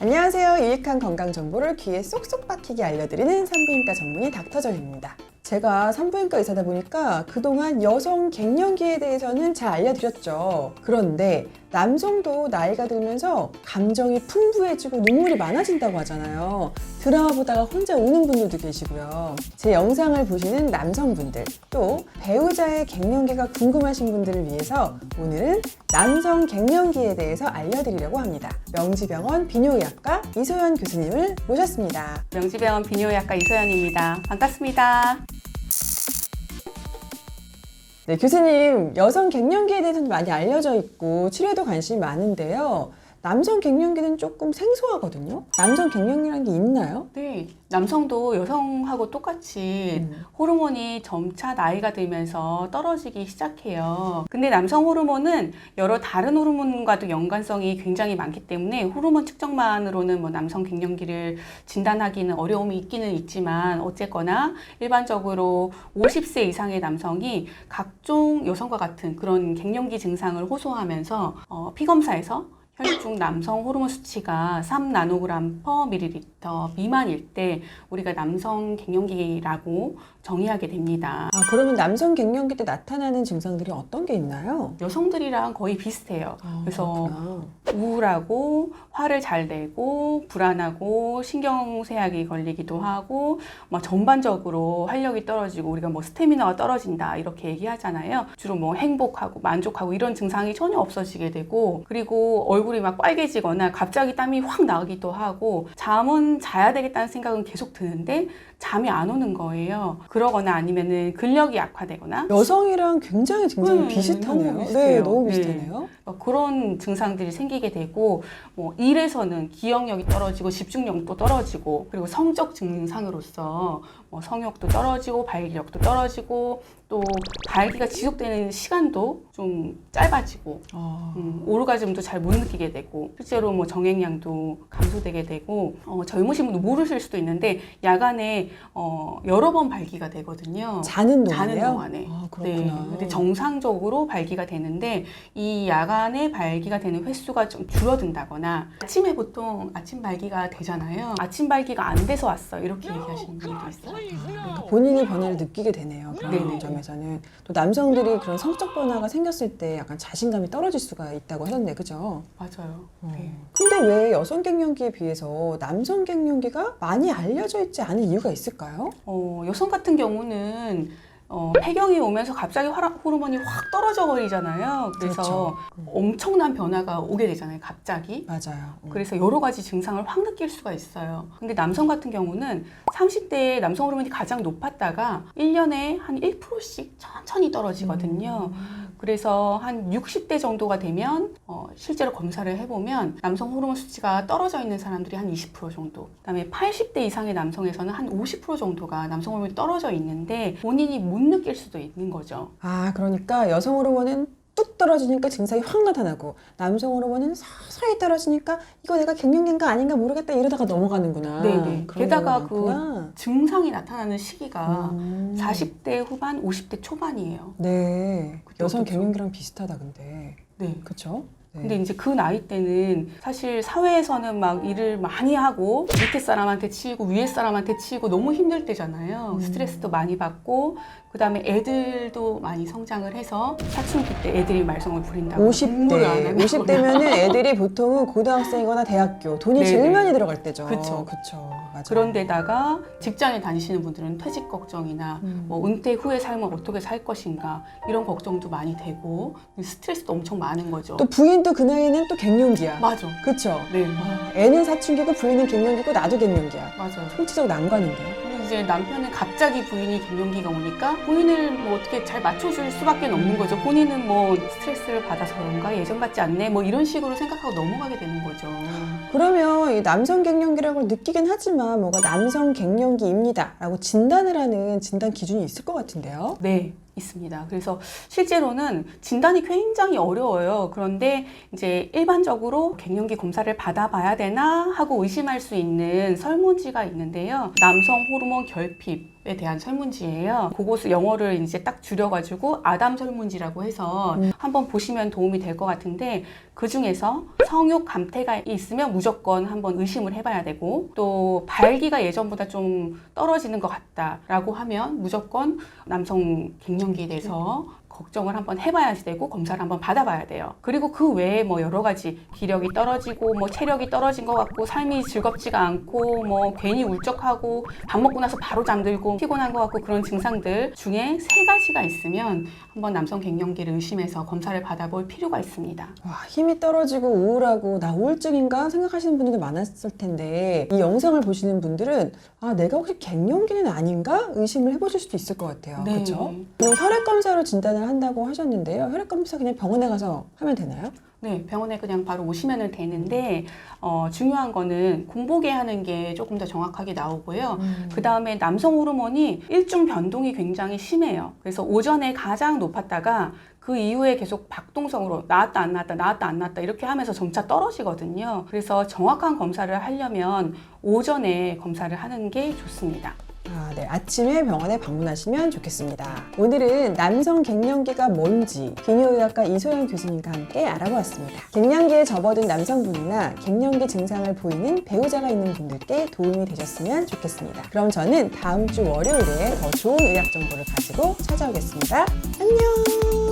안녕하세요. 유익한 건강 정보를 귀에 쏙쏙 박히게 알려드리는 산부인과 전문의 닥터정입니다. 제가 산부인과 의사다 보니까 그동안 여성 갱년기에 대해서는 잘 알려드렸죠. 그런데 남성도 나이가 들면서 감정이 풍부해지고 눈물이 많아진다고 하잖아요. 드라마 보다가 혼자 우는 분들도 계시고요. 제 영상을 보시는 남성분들, 또 배우자의 갱년기가 궁금하신 분들을 위해서 오늘은 남성 갱년기에 대해서 알려드리려고 합니다. 명지병원 비뇨의학과 이소연 교수님을 모셨습니다. 명지병원 비뇨의학과 이소연입니다. 반갑습니다. 네, 교수님, 여성 갱년기에 대해서는 많이 알려져 있고 치료에도 관심이 많은데요. 남성 갱년기는 조금 생소하거든요. 남성 갱년기라는 게 있나요? 네, 남성도 여성하고 똑같이 음. 호르몬이 점차 나이가 들면서 떨어지기 시작해요. 근데 남성 호르몬은 여러 다른 호르몬과도 연관성이 굉장히 많기 때문에 호르몬 측정만으로는 뭐 남성 갱년기를 진단하기는 어려움이 있기는 있지만 어쨌거나 일반적으로 50세 이상의 남성이 각종 여성과 같은 그런 갱년기 증상을 호소하면서 어, 피검사에서 혈중 남성 호르몬 수치가 3 나노그램 퍼 밀리리터 미만일 때 우리가 남성 갱년기라고 정의하게 됩니다. 아, 그러면 남성 갱년기 때 나타나는 증상들이 어떤 게 있나요? 여성들이랑 거의 비슷해요. 아, 그래서 그렇구나. 우울하고 화를 잘 내고 불안하고 신경쇠약이 걸리기도 하고 막 전반적으로 활력이 떨어지고 우리가 뭐 스태미나가 떨어진다 이렇게 얘기하잖아요. 주로 뭐 행복하고 만족하고 이런 증상이 전혀 없어지게 되고 그리고 얼굴이 막 빨개지거나 갑자기 땀이 확 나기도 하고 잠은 자야 되겠다는 생각은 계속 드는데 잠이 안 오는 거예요. 그러거나 아니면은 근력이 약화되거나 여성이랑 굉장히 증상이 음, 비슷하네요. 너무 네. 너무 네. 비슷하네요. 어, 그런 증상들이 생기게 되고 뭐 일에서는 기억력이 떨어지고 집중력도 떨어지고 그리고 성적 증상으로서 뭐 성욕도 떨어지고 발기력도 떨어지고 또 발기가 지속되는 시간도 좀 짧아지고 아, 음, 오르가즘도 잘 못 느끼게 되고 실제로 뭐 정액량도 감소되게 되고 어, 젊 으신 분도 모르실 수도 있는데 야간에 어, 여러 번 발기가 되거든요. 자는 동안에요? 자는 동안에. 아, 네. 그렇구나. 근데 정상적으로 발기가 되는데 이 야간에 발기가 되는 횟수가 좀 줄어든다거나 아침에 보통 아침 발기가 되잖아요. 아침 발기가 안 돼서 왔어. 이렇게 얘기하시는 분들도 있어요. 그러니까 본인이 변화를 느끼게 되네요. 그런 네네. 점에서는 또 남성들이 그런 성적 변화가 생겼을 때 약간 자신감이 떨어질 수가 있다고 하셨네, 그죠? 맞아요. 어. 네. 근데 왜 여성 갱년기에 비해서 남성 갱 년기가 많이 알려져 있지 않은 이유가 있을까요? 어, 여성 같은 경우는 어, 폐경이 오면서 갑자기 화라, 호르몬이 확 떨어져 버리잖아요. 그래서 그렇죠. 엄청난 변화가 오게 되잖아요. 갑자기. 맞아요. 음. 그래서 여러 가지 증상을 확 느낄 수가 있어요. 근데 남성 같은 경우는 30대에 남성 호르몬이 가장 높았다가 1년에 한 1%씩 천천히 떨어지거든요. 음. 그래서 한 60대 정도가 되면 어, 실제로 검사를 해보면 남성 호르몬 수치가 떨어져 있는 사람들이 한 20% 정도. 그다음에 80대 이상의 남성에서는 한 50% 정도가 남성 호르몬이 떨어져 있는데 본인이 못 느낄 수도 있는 거죠. 아, 그러니까 여성 호르몬은 뚝 떨어지니까 증상이 확 나타나고 남성 호르몬은 서서히 떨어지니까 이거 내가 갱년기인가 아닌가 모르겠다 이러다가 넘어가는구나. 네네. 게다가 그. 증상이 나타나는 시기가 음. 40대 후반, 50대 초반이에요. 네. 여성? 갱년기랑 비슷하다 근데. 네. 그렇죠? 네. 근데 이제 그 나이 때는 사실 사회에서는 막 일을 많이 하고 밑에 사람한테 치이고 위에 사람한테 치이고 너무 힘들 때잖아요. 음. 스트레스도 많이 받고 그다음에 애들도 많이 성장을 해서 사춘기 때 애들이 말썽을 부린다고 공부를 안 50대, 한다거나. 50대면은 애들이 보통은 고등학생이거나 대학교 돈이 네네. 제일 많이 들어갈 때죠. 그쵸. 그쵸. 맞아요. 그런데다가 직장에 다니시는 분들은 퇴직 걱정이나 음. 뭐 은퇴 후의 삶을 어떻게 살 것인가 이런 걱정도 많이 되고 스트레스도 엄청 많은 거죠. 또 부인 도그 나이에는 또 갱년기야. 맞아. 그쵸. 네. 아, 애는 사춘기고 부인은 갱년기고 나도 갱년기야. 맞아요. 총체적 난관인데요. 근데 이제 남편은 갑자기 부인이 갱년기가 오니까 부인을 뭐 어떻게 잘 맞춰줄 수밖에 없는 거죠. 본인은 뭐 스트레스를 받아서 그런가 예전 같지 않네 뭐 이런 식으로 생각하고 넘어가게 되는 거죠. 그러면 이 남성 갱년기라고 느끼긴 하지만 뭐가 남성 갱년기입니다라고 진단을 하는 진단 기준이 있을 것 같은데요. 네. 있습니다. 그래서 실제로는 진단이 굉장히 어려워요. 그런데 이제 일반적으로 갱년기 검사를 받아봐야 되나 하고 의심할 수 있는 설문지가 있는데요. 남성 호르몬 결핍 에 대한 설문지예요. 그것을 영어를 이제 딱 줄여가지고 아담 설문지라고 해서 한번 보시면 도움이 될 것 같은데 그 중에서 성욕 감퇴가 있으면 무조건 한번 의심을 해봐야 되고 또 발기가 예전보다 좀 떨어지는 것 같다라고 하면 무조건 남성 갱년기에 대해서 걱정을 한번 해봐야 되고 검사를 한번 받아봐야 돼요. 그리고 그 외에 뭐 여러 가지 기력이 떨어지고 뭐 체력이 떨어진 것 같고 삶이 즐겁지가 않고 뭐 괜히 울적하고 밥 먹고 나서 바로 잠들고 피곤한 것 같고 그런 증상들 중에 세 가지가 있으면 한번 남성 갱년기를 의심해서 검사를 받아볼 필요가 있습니다. 와, 힘이 떨어지고 우울하고 나 우울증인가 생각하시는 분들도 많았을 텐데 이 영상을 보시는 분들은 아 내가 혹시 갱년기는 아닌가 의심을 해보실 수도 있을 것 같아요. 그렇죠? 그럼 혈액 검사로 진단을 한다고 하셨는데요. 혈액 검사 그냥 병원에 가서 하면 되나요? 네, 병원에 그냥 바로 오시면 되는데 어, 중요한 거는 공복에 하는 게 조금 더 정확하게 나오고요. 그 다음에 남성 호르몬이 일중 변동이 굉장히 심해요. 그래서 오전에 가장 높았다가 그 이후에 계속 박동성으로 나왔다 안 나왔다 나왔다 안 나왔다 이렇게 하면서 점차 떨어지거든요. 그래서 정확한 검사를 하려면 오전에 검사를 하는 게 좋습니다. 아, 네. 아침에 병원에 방문하시면 좋겠습니다. 오늘은 남성 갱년기가 뭔지 기뇨의학과 이소영 교수님과 함께 알아보았습니다. 갱년기에 접어든 남성분이나 갱년기 증상을 보이는 배우자가 있는 분들께 도움이 되셨으면 좋겠습니다. 그럼 저는 다음 주 월요일에 더 좋은 의학 정보를 가지고 찾아오겠습니다. 안녕!